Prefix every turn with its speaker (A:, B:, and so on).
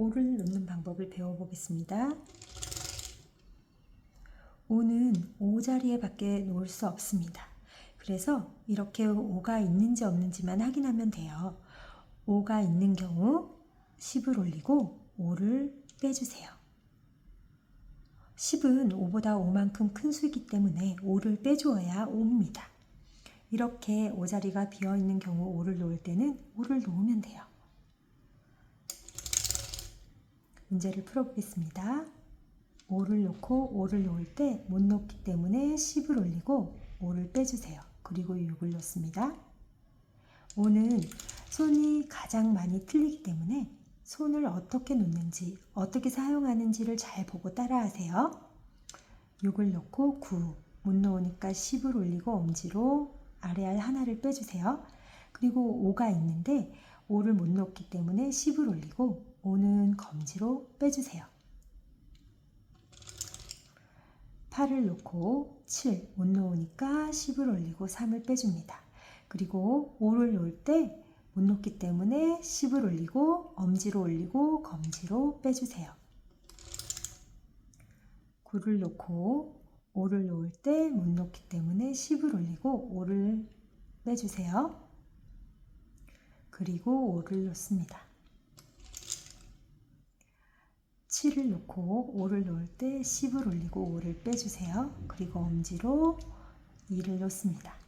A: 5를 놓는 방법을 배워보겠습니다. 5는 5 자리에 밖에 놓을 수 없습니다. 그래서 이렇게 5가 있는지 없는지만 확인하면 돼요. 5가 있는 경우 10을 올리고 5를 빼주세요. 10은 5보다 5만큼 큰 수이기 때문에 5를 빼주어야 5입니다. 이렇게 5자리가 비어있는 경우 5를 놓을 때는 5를 놓으면 돼요. 문제를 풀어보겠습니다. 5를 놓고 5를 놓을 때 못 놓기 때문에 10을 올리고 5를 빼주세요. 그리고 6을 놓습니다. 5는 손이 가장 많이 틀리기 때문에 손을 어떻게 놓는지, 어떻게 사용하는지를 잘 보고 따라하세요. 6을 놓고 9, 못 놓으니까 10을 올리고 엄지로 아래알 하나를 빼주세요. 그리고 5가 있는데 5를 못 놓기 때문에 10을 올리고 5는 검지로 빼주세요. 8을 놓고 7, 못 놓으니까 10을 올리고 3을 빼줍니다. 그리고 5를 놓을 때 못 놓기 때문에 10을 올리고 엄지로 올리고 검지로 빼주세요. 9를 놓고 5를 놓을 때 못 놓기 때문에 10을 올리고 5를 빼주세요. 그리고 5를 놓습니다. 7을 놓고 5를 놓을 때 10을 올리고 5를 빼주세요. 그리고 엄지로 2를 놓습니다.